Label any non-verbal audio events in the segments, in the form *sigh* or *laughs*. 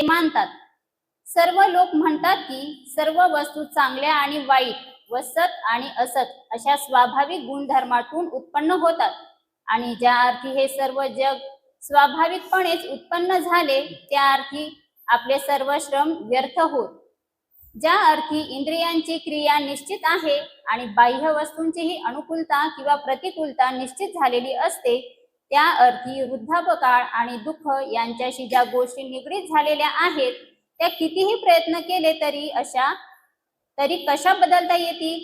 ते मानतात. सर्व लोक म्हणतात की सर्व वस्तू चांगल्या आणि वाईट व सत आणि असत अशा स्वाभाविक गुणधर्मातून उत्पन्न होतात. आणि ज्या अर्थी हे सर्व जग स्वाभाविकपणेच उत्पन्न झाले त्या अर्थी आपले सर्व श्रम व्यर्थ होत. ज्या अर्थी इंद्रियांची क्रिया निश्चित आहे आणि बाह्य वस्तूंचीही अनुकूलता किंवा प्रतिकूलता निश्चित झालेली असते त्या अर्थी वृद्धापकाळ आणि दुःख यांच्याशी ज्या गोष्टी निगडीत झालेल्या आहेत त्या कितीही प्रयत्न केले तरी अशा तरी कशा बदलता येतील?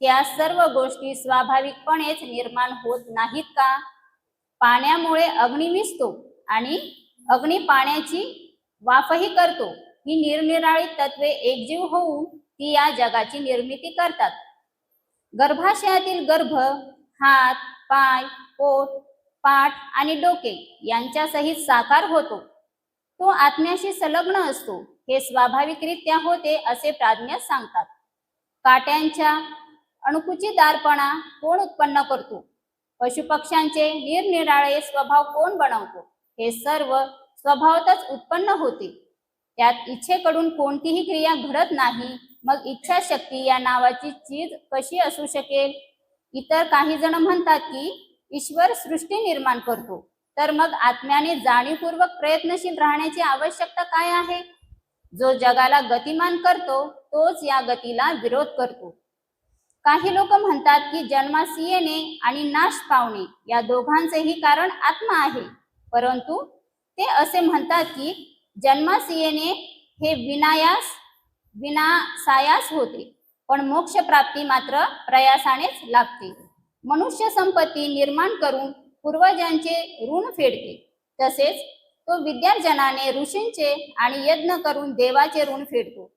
त्या सर्व गोष्टी स्वाभाविकपणेच निर्माण होत नाहीत का? पाण्यामुळे अग्नी मिसतो आणि अग्नी पाण्याची वाफही करतो. ही निरनिराळी तत्वे एकजीव होऊन ती या जगाची निर्मिती करतात. गर्भाशयातील गर्भ हात पाय पोट पाठ आणि डोके यांच्या सहित साकार होतो. तो आत्म्याशी संलग्न असतो हे स्वाभाविकरित्या होते असे प्राज्ञ सांगतात. काट्यांच्या अणकुचीदारपणा कोण उत्पन्न करतो? पशुपक्ष्यांचे निरनिराळे स्वभाव कोण बनवतो? हे सर्व स्वभावतच उत्पन्न होते. त्यात इच्छेकडून कोणतीही क्रिया घडत नाही मग इच्छाशक्ती या नावाची चीज कशी असू शकेल? इतर काही जण म्हणतात की ईश्वर सृष्टी निर्माण करतो. तर मग आत्म्याने जाणीवपूर्वक प्रयत्नशील राहण्याची आवश्यकता काय आहे? जो जगाला गतिमान करतो तोच या गतीला विरोध करतो. काही लोक म्हणतात की जन्मास येणे आणि नाश पावणे या दोघांचेही कारण आत्मा आहे. परंतु ते असे म्हणतात की जन्मास येणे हे विनायास विनासायास होते. पण मोक्ष प्राप्ती मात्र प्रयासानेच लागते मनुष्य संपत्ती निर्माण करून पूर्वजांचे ऋण फेडते. तसेच तो विद्यार्जनाने ऋषींचे आणि यज्ञ करून देवाचे ऋण फेडतो.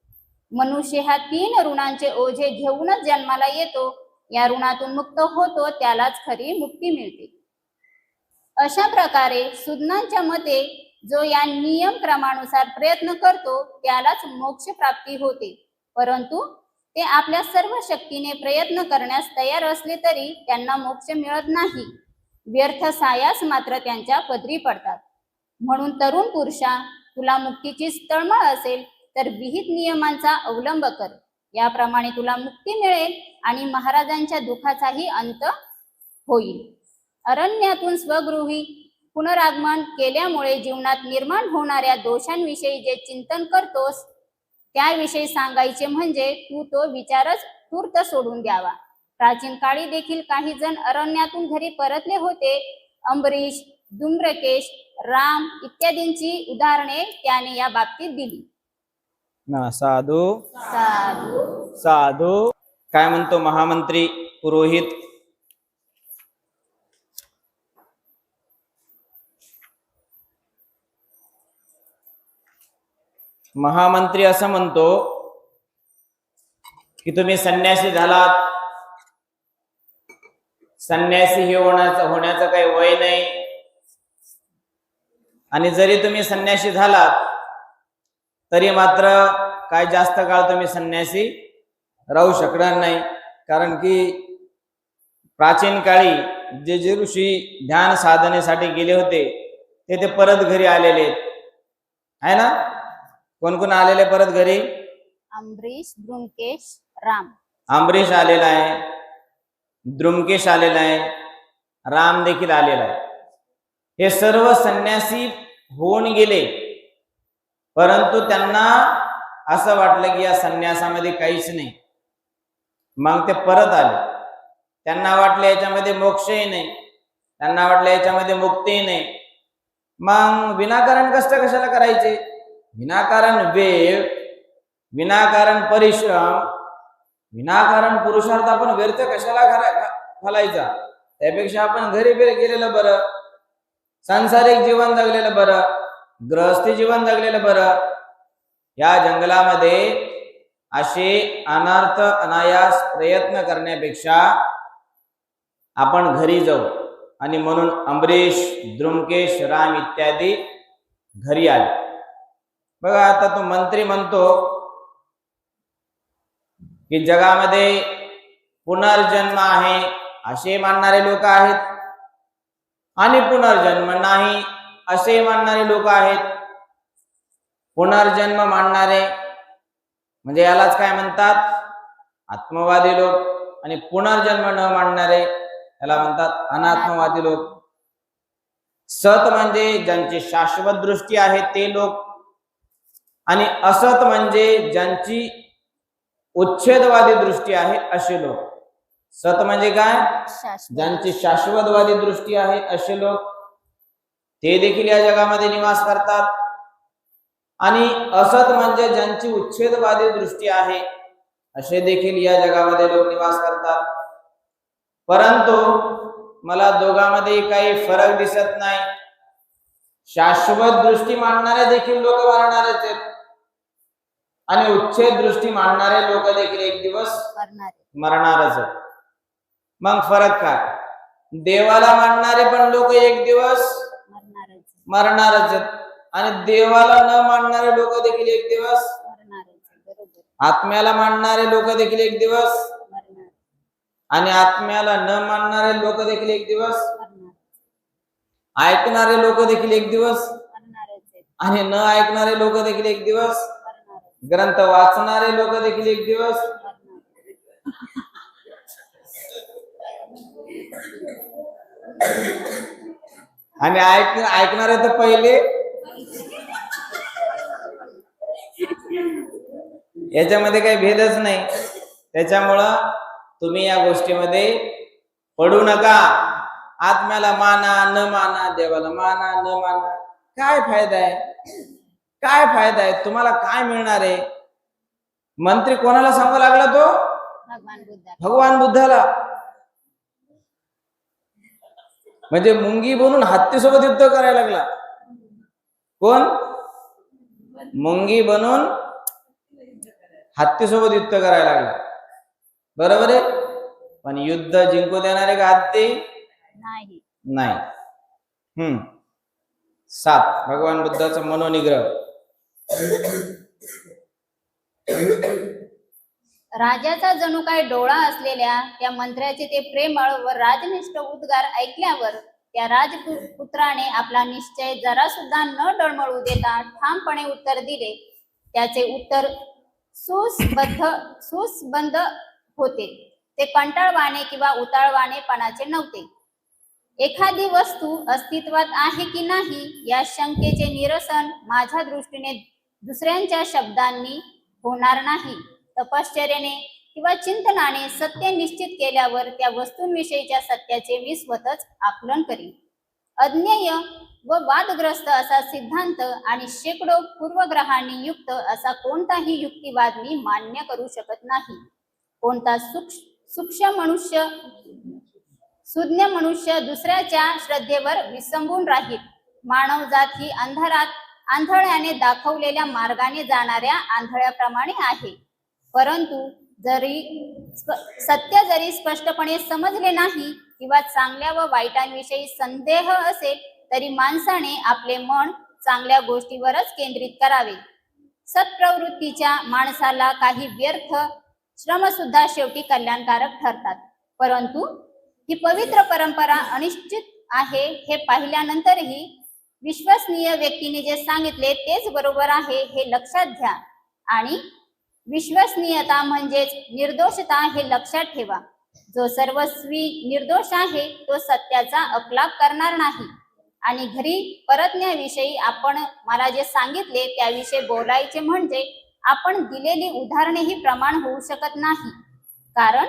मनुष्य ह्या तीन ऋणांचे ओझे घेऊनच जन्माला येतो. या ऋणातून मुक्त होतो त्यालाच खरी मुक्ती मिळते. अशा प्रकारे सुज्ञांच्या मते जो या नियम क्रमानुसार प्रयत्न करतो त्यालाच मोक्ष प्राप्ती होते. परंतु ते आपल्या सर्व शक्तीने प्रयत्न करण्यास तयार असले तरी त्यांना मोक्ष मिळत नाही. व्यर्थ सायास मात्र त्यांच्या पदरी पडतात. म्हणून तरुण पुरुषा तुला मुक्तीची तळमळ असेल तर विहित नियमांचा अवलंब कर. याप्रमाणे तुला मुक्ती मिळेल आणि महाराजांच्या दुःखाचाही अंत होईल. अरण्यातून स्वगृही पुनरागमन केल्यामुळे जीवनात निर्माण होणाऱ्या दोषांविषयी जे चिंतन करतोस त्याविषयी सांगायचे म्हणजे तू तो विचारच तूर्त सोडून द्यावा. प्राचीन काळी देखील काही जण अरण्यातून घरी परतले होते. अंबरीश धूम्रकेश राम इत्यादींची उदाहरणे त्याने या बाबतीत दिली. ना साधू. साधू. साधू. काय म्हणतो महामंत्री पुरोहित? महामंत्री असं म्हणतो की तुम्ही संन्यासी झालात. संन्यासी हे होण्याचं होण्याचं काही वय नाही. आणि जरी तुम्ही संन्यासी झालात तरी मात्र काय जास्त काळ तुम्ही संन्यासी राहू शकणार नाही. कारण की प्राचीन काळी जे जे ऋषी ध्यान साधनेसाठी गेले होते ते ते परत घरी आलेले आहेत. आहे ना? कोण कोण आलेले परत घरी? अंबरीश ब्रुंकेश राम. अमरीश आलेला आहे. द्रुमकेश आलेला आहे. राम देखील आलेला आहे. हे सर्व संन्यासी होऊन गेले. परंतु त्यांना असं वाटलं की या संन्यासामध्ये काहीच नाही. मग ते परत आले. त्यांना वाटलं याच्यामध्ये मोक्षही नाही. त्यांना वाटलं याच्यामध्ये मुक्तीही नाही. मग विनाकारण कष्ट कशाला करायचे? विनाकारण वेळ विनाकारण परिश्रम विनाकारण पुरुषार्थ आपण व्यर्थ कशाला घालायचा? त्यापेक्षा आपण घरी बेर गेलेलं बरं सांसारिक जीवन जगलेलं बरं गृहस्थी जीवन जगलेलं बरं या जंगलामध्ये असे अनर्थ अनायास प्रयत्न करण्यापेक्षा आपण घरी जाऊ आणि म्हणून अमरीश द्रुमकेश राम इत्यादी घरी आले. बघा आता तो मंत्री म्हणतो की जगामध्ये पुनर्जन्म आहे असे मानणारे लोक आहेत. आणि पुनर्जन्म नाही असे मानणारे लोक आहेत. पुनर्जन्म मानणारे म्हणजे यालाच काय म्हणतात? आत्मवादी लोक. आणि पुनर्जन्म न मानणारे याला म्हणतात अनात्मवादी लोक. सत म्हणजे ज्यांची शाश्वत दृष्टी आहे ते लोक. आणि असत म्हणजे ज्यांची उच्छेदवादी दृष्टी आहे असे लोक. सत म्हणजे काय? शाश्वत. ज्यांची शाश्वतवादी दृष्टी आहे असे लोक. ते देखील या जगामध्ये निवास करतात. आणि असत म्हणजे ज्यांची उच्छेदवादी दृष्टी आहे असे देखील या जगामध्ये लोक निवास करतात. परंतु मला दोघांमध्ये काही फरक दिसत नाही. शाश्वत दृष्टी मांडणारे देखील लोक मरणारच आहेत. आणि उच्छेद दृष्टी मांडणारे लोक देखील एक दिवस मरणारच मग फरक काय? देवाला मानणारे पण लोक एक दिवस मरणारच आणि देवाला न मानणारे लोक देखील एक दिवस आत्म्याला मानणारे लोक देखील एक दिवस आणि आत्म्याला न मानणारे लोक देखील एक दिवस ऐकणारे लोक देखील एक दिवस आणि न ऐकणारे लोक देखील एक दिवस ग्रंथ वाचणारे लोक देखील एक दिवस. आणि ऐक ऐकणारे तर पहिले. याच्यामध्ये काही भेदच नाही. त्याच्यामुळं तुम्ही या गोष्टीमध्ये पडू नका. आत्म्याला माना न माना देवाला माना न माना. काय फायदा आहे? काय फायदा आहे? तुम्हाला काय मिळणार आहे? मंत्री कोणाला सांगू लागला तो? भगवान बुद्धा भगवान बुद्धाला. म्हणजे मुंगी बनून हत्तीसोबत युद्ध करायला लागला. कोण? मुंगी बनून हत्तीसोबत युद्ध करायला लागला. बरोबर आहे? पण युद्ध जिंकू देणारे का हत्ती? नाही. हम्म. सात. भगवान बुद्धाचा मनोनिग्रह. राजाचा जणू काय डोळा असलेल्या त्या मंत्र्याचे ते प्रेमळ व राजनिष्ठ उद्गार ऐकल्यावर त्या राजपुत्राने आपला निश्चय जरा सुद्धा न डळमळू देता ठामपणे उत्तर दिले. त्याचे उत्तर सुसबद्ध सुसबंध होते. ते कंटाळवाणे किंवा उताळवाणेपणाचे नव्हते. एखादी वस्तू अस्तित्वात आहे की नाही या शंकेचे निरसन माझ्या दृष्टीने दुसऱ्यांच्या शब्दांनी होणार नाही. तपश्चर्याने किंवा चिंतनाने सत्य निश्चित केल्यावर त्या वस्तूंविषयीच्या सत्याचे मी स्वतःच आकलन करीन. अज्ञेय व वादग्रस्त असा सिद्धांत आणि शेकडो पूर्वग्रहांनी युक्त असा कोणताही युक्तिवाद मी मान्य करू शकत नाही. कोणता सूक्ष सूक्ष्म मनुष्य सुज्ञ मनुष्य दुसऱ्याच्या श्रद्धेवर विसंबून राहील. मानवजात ही अंधारात आंधळ्याने दाखवलेल्या मार्गाने जाणाऱ्या आंधळ्याप्रमाणे आहे. परंतु जरी सत्य जरी स्पष्टपणे समजले नाही किंवा चांगल्या व वाईटांविषयी संदेह असेल तरी माणसाने आपले मन चांगल्या गोष्टीवरच केंद्रित करावे. सत्प्रवृत्तीच्या माणसाला काही व्यर्थ श्रम सुद्धा शेवटी कल्याणकारक ठरतात. परंतु ही पवित्र परंपरा अनिश्चित आहे हे पाहिल्यानंतरही विश्वसनीय व्यक्तीने जे सांगितले तेच बरोबर आहे हे लक्षात घ्या. आणि विश्वसनीयता म्हणजेच निर्दोषता हे लक्षात ठेवा. जो सर्वस्वी निर्दोष आहे तो सत्याचा अकलाप करणार नाही. आणि घरी परतण्याविषयी आपण मला जे सांगितले त्याविषयी बोलायचे म्हणजे आपण दिलेली उदाहरणे ही प्रमाण होऊ शकत नाही. कारण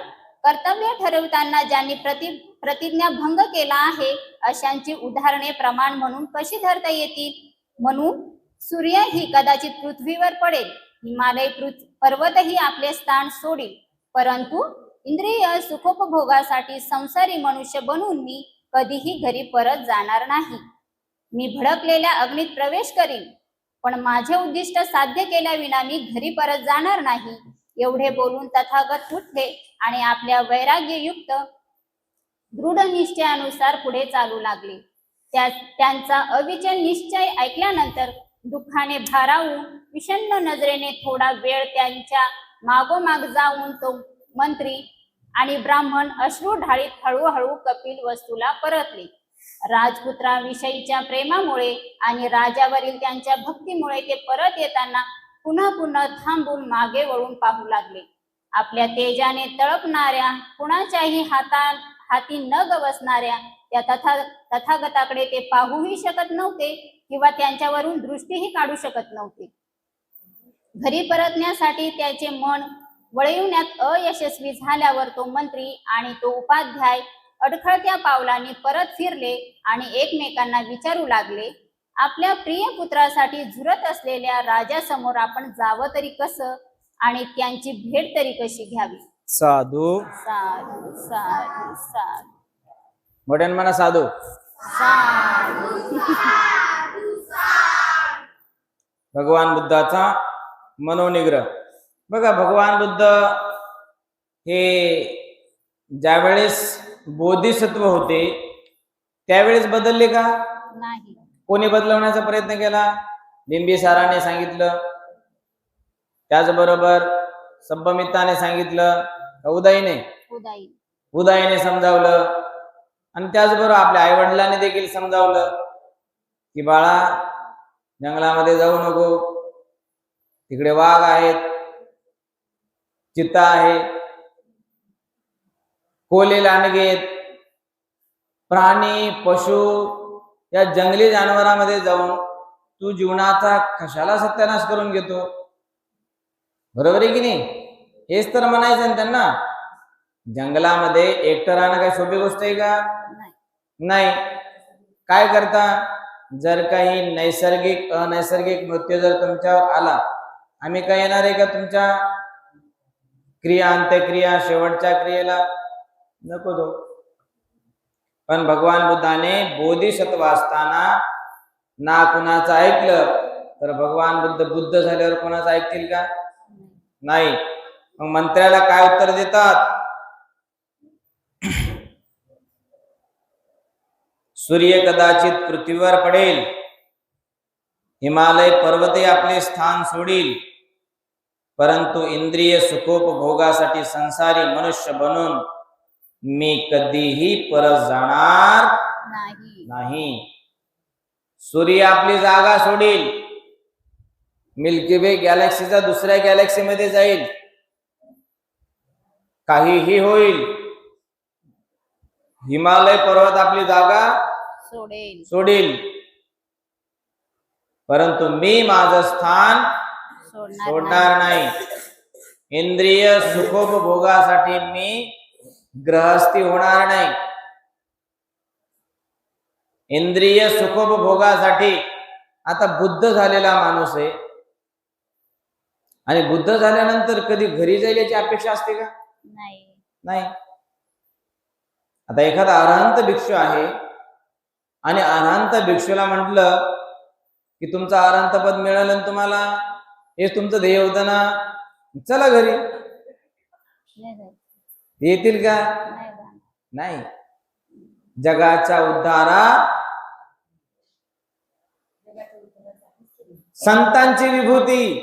कर्तव्य ठरवताना ज्यांनी प्रति प्रतिज्ञा भंग केला आहे अशांची उदाहरणे प्रमाण म्हणून कशी धरता येतील? म्हणून सूर्य ही कदाचित पृथ्वीवर पडेल. हिमालय पर्वतही आपले स्थान सोडील. परंतु इंद्रिय सुखोपभोगासाठी संसारी मनुष्य बनून मी कधीही घरी परत जाणार नाही. मी भडकलेल्या अग्नीत प्रवेश करीन. पण माझे उद्दिष्ट साध्य केल्याविना मी घरी परत जाणार नाही. एवढे बोलून तथागत उठले आणि आपल्या वैराग्ययुक्त दृढ निश्चयानुसार पुढे चालू लागले. त्या त्यांचा अविचल निश्चय ऐकल्यानंतर दुःखाने भारावून विषण्ण नजरेने थोडा वेळ त्यांच्या मागोमाग जाऊन तो मंत्री आणि ब्राह्मण अश्रू ढाळीत हळूहळू कपिल वस्तूला परतले. राजपुत्राविषयीच्या प्रेमामुळे आणि राजावरील त्यांच्या भक्तीमुळे ते परत येताना पुन्हा पुन्हा थांबून मागे वळून पाहू लागले. आपल्या तेजाने तळपणाऱ्या कुणाच्याही हाता हाती न गवसणाऱ्या त्या तथा तथागताकडे ते पाहूही शकत नव्हते किंवा त्यांच्यावरून दृष्टीही काढू शकत नव्हते. घरी परतण्यासाठी त्याचे मन वळविण्यात अयशस्वी झाल्यावर तो मंत्री आणि तो उपाध्याय अडखळत्या पावलांनी परत फिरले आणि एकमेकांना विचारू लागले आपल्या प्रिय पुत्रासाठी झुरत असलेल्या राजासमोर आपण जावं तरी कसं? आणि त्यांची भेट तरी कशी घ्यावी? साधू. साधू साधू साधू. मोठ्यान म्हणा साधू. साधू भगवान बुद्धाचा मनोनिग्रह. बघा भगवान बुद्ध हे ज्यावेळेस बोधिसत्व होते त्यावेळेस बदलले का? नाही. कोणी बदलवण्याचा प्रयत्न केला? बिंबिसाराने सांगितलं. त्याचबरोबर संभमिताने सांगितलं. उदयीने? उदयीने. समजावलं. आणि त्याचबरोबर आपल्या आई वडिलांनी देखील समजावलं की बाळा जंगलामध्ये जाऊ नको. तिकडे वाघ आहेत. चित्ता आहे. कोले लांडगेत प्राणी पशु या जंगली जानवरांमध्ये जाऊन तू जीवनाचा कशाला सत्यानाश करून घेतो? बरोबर आहे की नाही? हेच तर म्हणायचं ना त्यांना. जंगलामध्ये एकटं राहणं काही सोपी गोष्ट आहे का? नाही. नाही. काय करता? जर काही नैसर्गिक अनैसर्गिक मृत्यू जर तुमच्यावर आला आम्ही काय येणार आहे का तुमच्या क्रिया अंत्यक्रिया शेवटच्या क्रियेला? नको तो. पण भगवान बुद्धाने बोधिसत्व असताना ना कुणाचं ऐकलं तर भगवान बुद्ध बुद्ध झाल्यावर कोणाचं ऐकतील का? नाही. मग मंत्र्याला काय उत्तर देतात? सूर्य कदाचित पृथ्वीवर पडेल. हिमालय पर्वते आपले स्थान सोडील. परंतु इंद्रिय सुखोपभोगासाठी संसारी मनुष्य बनून मी कधीही परत जाणार नाही. सूर्य आपली जागा सोडील. मिल्की वे गॅलेक्सीचा दुसऱ्या गॅलेक्सीमध्ये जाईल. काहीही होईल. हिमालय पर्वत आपली जागा सोडेल. सोडील. परंतु मी माझं स्थान सोडणार सोडणार नाही. इंद्रिय सुखोपभोगासाठी मी ग्रहस्थी होणार नाही. इंद्रिय सुखोपभोगासाठी आता बुद्ध झालेला माणूस आहे. आणि बुद्ध झाल्यानंतर कधी घरी जाईल याची अपेक्षा असते का? नाही. नाही. आता एखादा अरहंत भिक्षू आहे आणि अरहंत भिक्षूला म्हटलं की तुमचं अरहंत पद मिळालं तुम्हाला हे तुमचं ध्येय होतं ना चला घरी. येतील का? नाही. जगाच्या उद्धारा संतांची विभूती.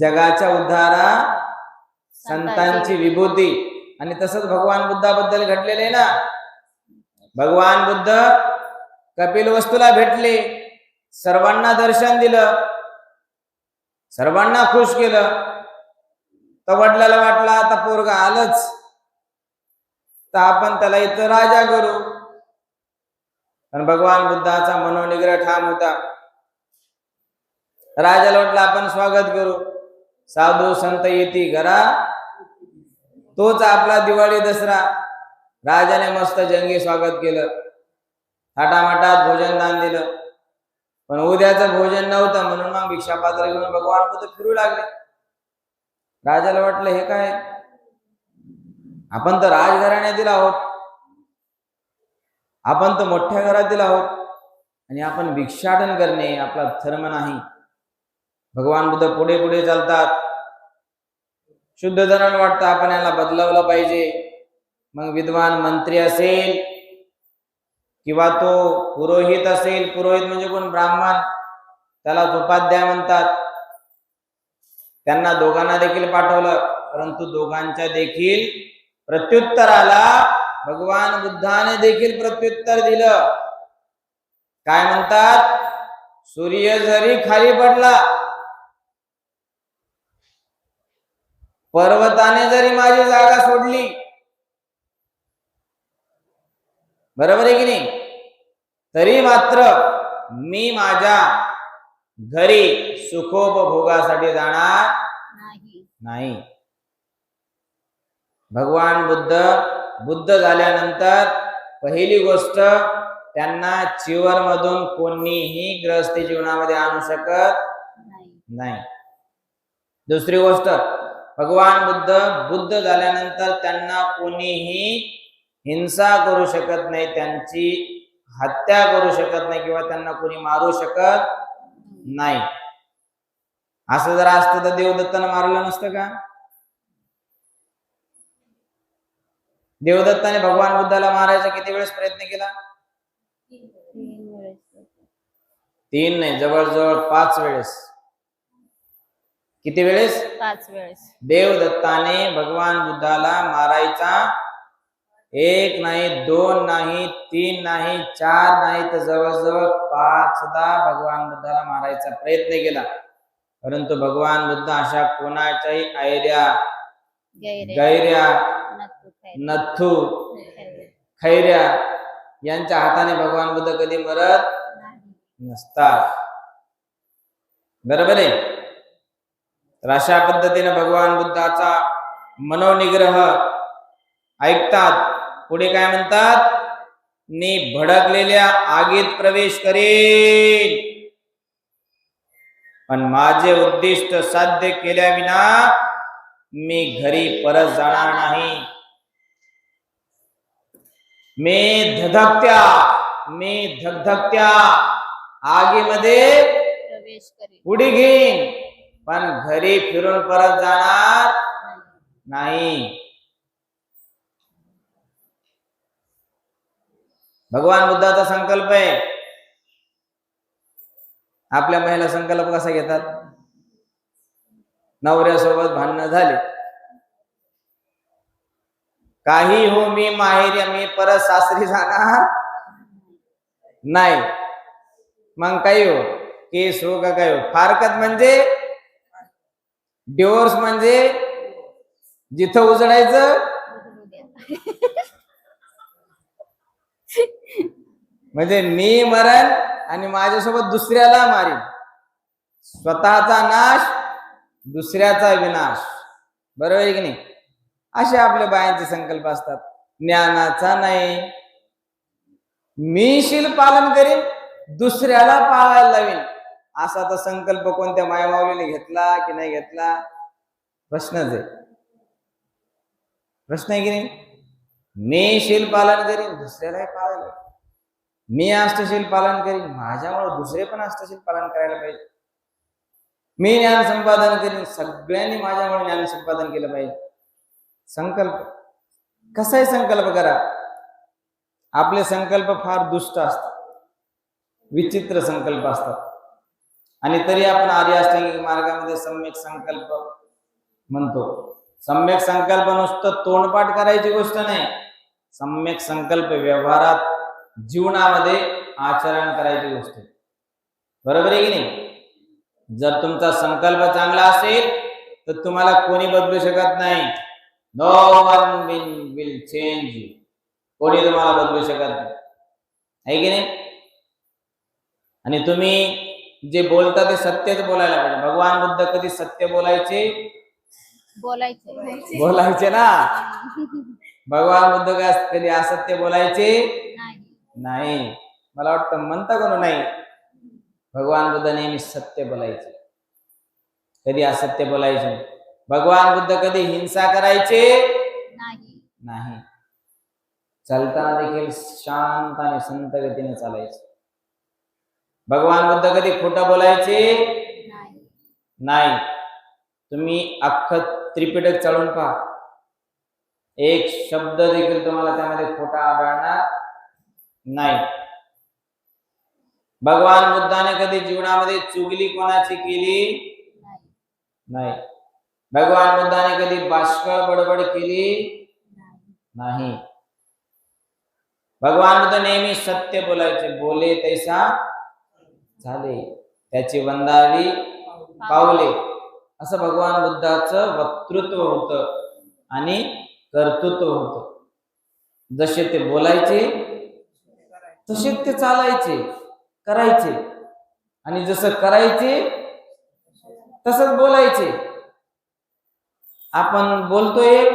जगाच्या उद्धारा संतांची विभूती. आणि तसंच भगवान बुद्धाबद्दल घडलेले आहे ना? भगवान बुद्ध कपिल वस्तूला भेटले. सर्वांना दर्शन दिलं. सर्वांना खुश केलं. तर वडिलाला वाटला आता पोरगा आलंच. तर आपण त्याला इथं राजा करू. पण भगवान बुद्धाचा मनोनिग्रह ठाम होता. राजाला वाटलं आपण स्वागत करू. साधू संत येती घरा. तोच आपला दिवाळी दसरा. राजाने मस्त जंगी स्वागत केलं. थाटामाटात भोजन दान दिलं. पण उद्याचं भोजन नव्हतं म्हणून मग भिक्षापात्र घेऊन भगवान बुद्ध फिरू लागले. राजाला वाटलं हे काय? आपण तर राजघराण्यातील आहोत. आपण तर मोठ्या घरातील आहोत. आणि आपण भिक्षाटन करणे आपला धर्म नाही. भगवान बुद्ध पुढे पुढे चालतात. शुद्ध धरण वाटतं आपण याला बदलवलं पाहिजे. मग विद्वान मंत्री असेल किंवा तो पुरोहित असेल पुरोहित म्हणजे कोण? ब्राह्मण. त्याला उपाध्याय म्हणतात. त्यांना दोघांना देखील पाठवलं. परंतु दोघांच्या देखील प्रत्युत्तराला भगवान बुद्धाने देखील प्रत्युत्तर दिलं. काय म्हणतात? सूर्य जरी खाली पडला पर्वताने जरी माझी जागा सोडली बरोबर आहे की नाही? तरी मात्र मी माझ्या घरी सुखोपभोगासाठी जाणार नाही. नाही. भगवान बुद्ध बुद्ध झाल्यानंतर पहिली गोष्ट त्यांना चिवर मधून कोणीही ग्रहस्थी जीवनामध्ये आणू शकत नाही. नाही. दुसरी गोष्ट भगवान बुद्ध बुद्ध झाल्यानंतर त्यांना कोणीही हिंसा करू शकत नाही त्यांची हत्या करू शकत नाही किंवा त्यांना कोणी मारू शकत नाही. असं जर असतं तर देवदत्तानं मारलं नसतं का? देवदत्ताने भगवान बुद्धाला मारायचा किती वेळेस प्रयत्न केला? तीन नाही जवळजवळ पाच वेळेस. किती वेळेस? पाच वेळेस. देवदत्ताने भगवान बुद्धाला मारायचा एक नाही दोन नाही तीन नाही चार नाही तर जवळजवळ पाचदा भगवान बुद्धाला मारायचा प्रयत्न केला परंतु भगवान बुद्ध अशा कोणाच्याही नक्कू खैरे. नथू खैरे. खैर्या यांच्या हाताने भगवान बुद्ध कधी मरत. नसतात बरोबर आहे तर अशा पद्धतीने भगवान बुद्धाचा मनोनिग्रह ऐकतात पुढे काय म्हणतात? मी भडकलेल्या आगीत प्रवेश करेन. पण माझे उद्दिष्ट साध्य केल्याविना मी घरी परत जाणार नाही. मी धधकत्या मी धगधगत्या आगीमध्ये प्रवेश उडी घेईन. पण घरी फिरून परत जाणार नाही. नाही भगवान बुद्धाचा संकल्प आहे. आपल्या महिला संकल्प कसा घेतात? नवऱ्यासोबत भांडणं झाले. काही हो मी माहेर मी परत सासरी जाणार नाही. मग काही हो केस हो का काय हो? फारकत म्हणजे? डिवोर्स म्हणजे? जिथं उजडायचं? *laughs* म्हणजे मी मरण आणि माझ्यासोबत दुसऱ्याला मारीन. स्वतःचा नाश दुसऱ्याचा विनाश. बरोबर आहे की नाही? असे आपल्या बायांचे संकल्प असतात. ज्ञानाचा नाही. मी शील पालन करीन दुसऱ्याला पाळायला लावीन. असा तर संकल्प कोणत्या मायमावलीने घेतला की नाही घेतला? प्रश्नच आहे. प्रश्न आहे की नाही? मी शील पालन करीन दुसऱ्यालाही पाळायला. मी अष्टशील पालन करीन माझ्यामुळे दुसरे पण अष्टशील पालन करायला पाहिजे. मी ज्ञान संपादन करीन सगळ्यांनी माझ्यामुळे ज्ञान संपादन केलं पाहिजे. संकल्प. कसाही संकल्प करा. आपले संकल्प फार दुष्ट असतात. विचित्र संकल्प असतात. आणि तरी आपण आर्य अष्टांगिक मार्गामध्ये सम्यक संकल्प म्हणतो. सम्यक संकल्प नुसतं तोंडपाठ करायची गोष्ट नाही. सम्यक संकल्प व्यवहारात जीवनामध्ये आचरण करायची गोष्ट बरोबर आहे की नाही? जर तुमचा संकल्प चांगला असेल तर तुम्हाला कोणी बदलू शकत नाही. No one will will change you कोणी तुम्हाला बदलू शकत नाही. आहे की नाही? आणि तुम्ही जे बोलता ते सत्यच बोलायला पाहिजे. भगवान बुद्ध कधी सत्य बोलायचे? बोलायचं. बोलायचे ना? भगवान बुद्ध काय कधी असत्य बोलायचे? नाही. नाही. मला वाटतं म्हणता कोण नाही. भगवान बुद्ध नेहमी सत्य बोलायचे. कधी असत्य बोलायचे. भगवान बुद्ध कधी हिंसा करायचे? नाही. नाही. चालताना देखील शांत आणि संत गतीने चालायचे. भगवान बुद्ध कधी खोटं बोलायचे? नाही. नाही. तुम्ही अख्खं त्रिपिटक चालून पहा. एक शब्द देखील तुम्हाला त्यामध्ये खोटा आढळणार नाही. भगवान बुद्धाने कधी जीवनामध्ये चुगली कोणाची केली? नाही. भगवान बुद्धाने कधी बाष्कळ बडबड केली? नाही. नाही भगवान बुद्ध नेहमी सत्य बोलायचे. बोले तैसा झाले. त्याची वंदावी पावले. असं भगवान बुद्धाचं वक्तृत्व होतं. आणि कर्तृत्व होत. जसे ते बोलायचे तसे ते चालायचे करायचे. आणि जसं करायचे तसंच बोलायचे. आपण बोलतो एक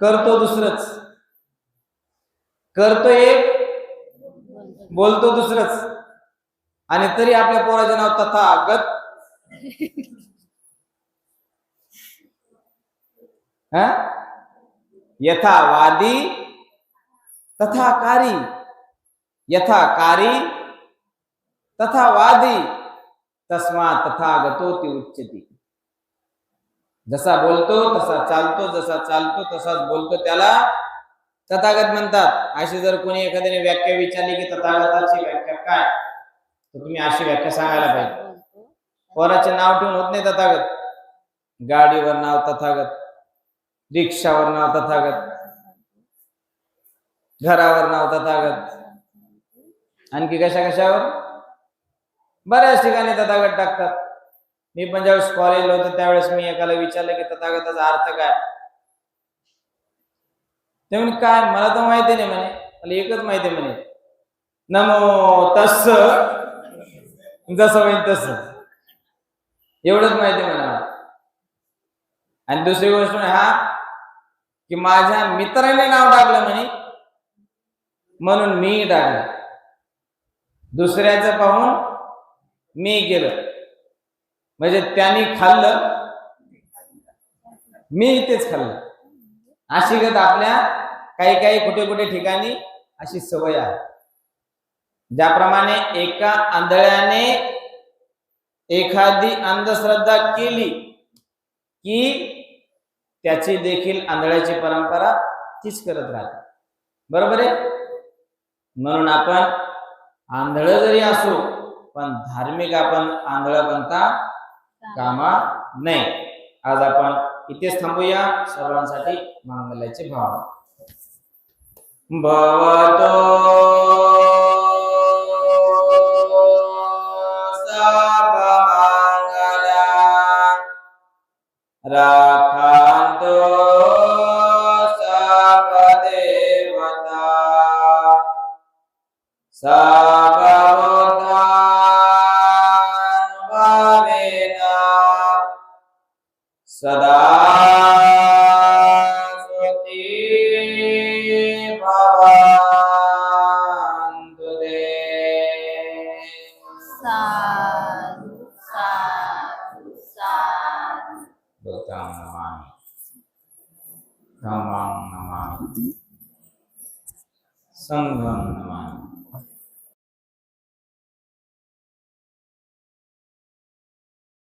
करतो दुसरंच. करतो एक बोलतो दुसरंच. आणि तरी आपल्या पोराचे नाव तथागत. हा? यथा तथाकारी. यथाकारी तथावादी. तस्मा तथागतो ती उच्चती जसा बोलतो तसा चालतो जसा चालतो तसाच बोलतो त्याला तथागत म्हणतात. अशी जर कोणी एखाद्याने व्याख्या विचारली की तथागताची व्याख्या काय? तर तुम्ही अशी व्याख्या सांगायला पाहिजे. पोराचे नाव ठेवून होत नाही तथागत. गाडीवर नाव तथागत. रिक्षावर नाव तथागत घरावर नाव तथागत आणखी कशा कशावर? बऱ्याच ठिकाणी तथागत टाकतात. मी पण ज्यावेळेस कॉलेजला होतो त्यावेळेस मी एकाला विचारलं की तथागताचा अर्थ काय? ते म्हणे काय? मला तर माहिती नाही म्हणे. मला एकच माहिती आहे म्हणे. नमो तस जसं होईल तस. एवढंच माहिती आहे आणि दुसरी गोष्ट हा की माझ्या मित्राने नाव टाकलं म्हणे. म्हणून मी टाकलं. दुसऱ्याचं पाहून मी केलं. म्हणजे त्यांनी खाल्लं. मी इथेच खाल्लं. अशी गत आपल्या काही काही कुठे कुठे ठिकाणी अशी सवय आहे. ज्याप्रमाणे एका आंधळ्याने एखादी अंधश्रद्धा केली की त्याची देखील आंधळ्याची परंपरा तीच करत राहते. बरोबर आहे? म्हणून आपण आंधळ जरी असो पण धार्मिक आपण आंधळ बनता कामा नाही आज आपण इथेच थांबूया. सर्वांसाठी मंगलाचे भाव. भवतो राखा মতো